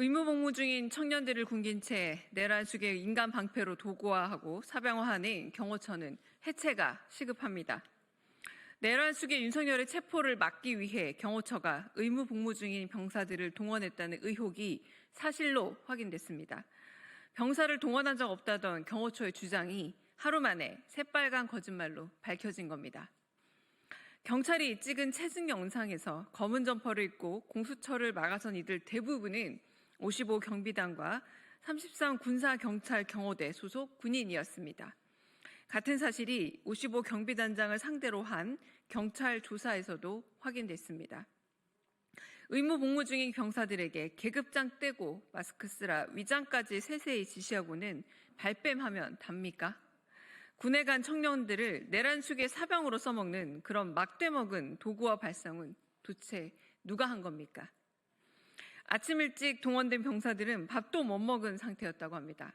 의무복무 중인 청년들을 굶긴 채 내란 속의 인간 방패로 도구화하고 사병화하는 경호처는 해체가 시급합니다. 내란 속의 윤석열의 체포를 막기 위해 경호처가 의무복무 중인 병사들을 동원했다는 의혹이 사실로 확인됐습니다. 병사를 동원한 적 없다던 경호처의 주장이 하루 만에 새빨간 거짓말로 밝혀진 겁니다. 경찰이 찍은 체증 영상에서 검은 점퍼를 입고 공수처를 막아선 이들 대부분은 55 경비단과 33 군사경찰 경호대 소속 군인이었습니다. 같은 사실이 55 경비단장을 상대로 한 경찰 조사에서도 확인됐습니다. 의무 복무 중인 병사들에게 계급장 떼고 마스크 쓰라 위장까지 세세히 지시하고는 발뺌하면 답니까? 군에 간 청년들을 내란 숙의 사병으로 써먹는 그런 막대먹은 도구와 발상은 도대체 누가 한 겁니까? 아침 일찍 동원된 병사들은 밥도 못 먹은 상태였다고 합니다.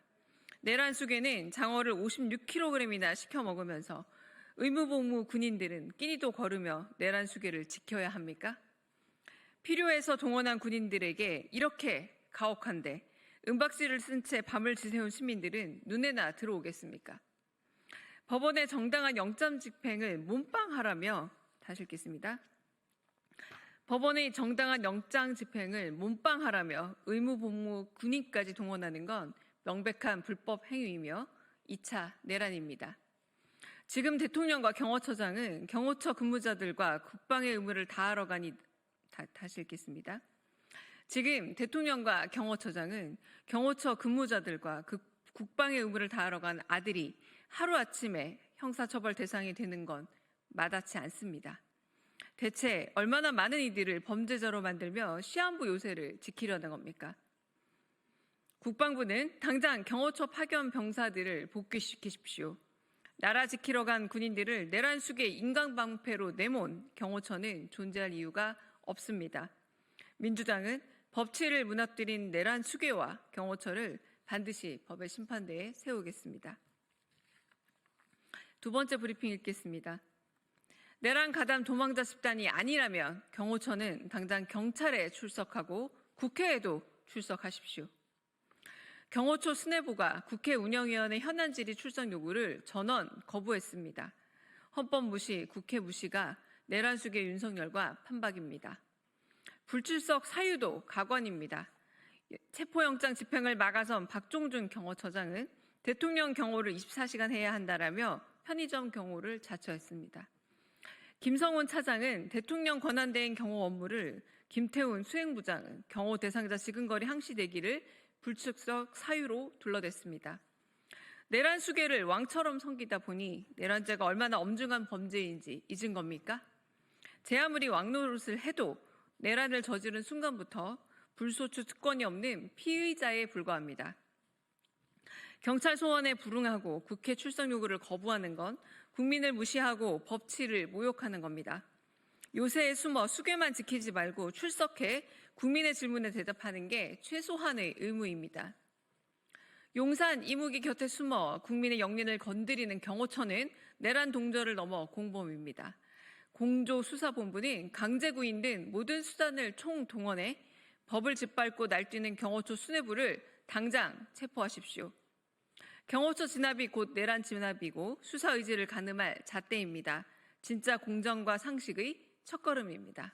내란 숙에는 장어를 56kg이나 시켜 먹으면서 의무복무 군인들은 끼니도 거르며 내란 수계를 지켜야 합니까? 필요해서 동원한 군인들에게 이렇게 가혹한데 은박지를 쓴 채 밤을 지새운 시민들은 눈에나 들어오겠습니까? 법원의 정당한 영장 집행을 몸빵하라며 다시 읽겠습니다. 법원의 정당한 영장 집행을 몸빵하라며 의무복무 군인까지 동원하는 건 명백한 불법 행위이며 2차 내란입니다. 지금 대통령과 경호처장은 경호처 근무자들과 국방의 의무를 다하러 가니 다, 다시 읽겠습니다. 지금 대통령과 경호처장은 경호처 근무자들과 그 국방의 의무를 다하러 간 아들이 하루아침에 형사처벌 대상이 되는 건 마다치 않습니다. 대체 얼마나 많은 이들을 범죄자로 만들며 시한부 요새를 지키려는 겁니까? 국방부는 당장 경호처 파견 병사들을 복귀시키십시오. 나라 지키러 간 군인들을 내란 숙의 인간방패로 내몬 경호처는 존재할 이유가 없습니다. 민주당은 법치를 무너뜨린 내란 수괴와 경호처를 반드시 법의 심판대에 세우겠습니다. 두 번째 브리핑 읽겠습니다. 내란 가담 도망자 집단이 아니라면 경호처는 당장 경찰에 출석하고 국회에도 출석하십시오. 경호처 수뇌부가 국회 운영위원회 현안 질의 출석 요구를 전원 거부했습니다. 헌법 무시, 국회 무시가 내란 수계 윤석열과 판박입니다. 불출석 사유도 가관입니다. 체포영장 집행을 막아선 박종준 경호처장은 대통령 경호를 24시간 해야 한다라며 편의점 경호를 자처했습니다. 김성훈 차장은 대통령 권한대행 경호 업무를 김태훈 수행부장은 경호 대상자 지근거리 항시대기를 불출석 사유로 둘러댔습니다. 내란 수계를 왕처럼 섬기다 보니 내란죄가 얼마나 엄중한 범죄인지 잊은 겁니까? 제 아무리 왕노릇을 해도 내란을 저지른 순간부터 불소추 특권이 없는 피의자에 불과합니다. 경찰 소원에 불응하고 국회 출석 요구를 거부하는 건 국민을 무시하고 법치를 모욕하는 겁니다. 요새에 숨어 수괴만 지키지 말고 출석해 국민의 질문에 대답하는 게 최소한의 의무입니다. 용산 이무기 곁에 숨어 국민의 영린을 건드리는 경호처는 내란 동조를 넘어 공범입니다. 공조수사본부는 강제구인 등 모든 수단을 총동원해 법을 짓밟고 날뛰는 경호처 수뇌부를 당장 체포하십시오. 경호처 진압이 곧 내란 진압이고 수사 의지를 가늠할 잣대입니다. 진짜 공정과 상식의 첫걸음입니다.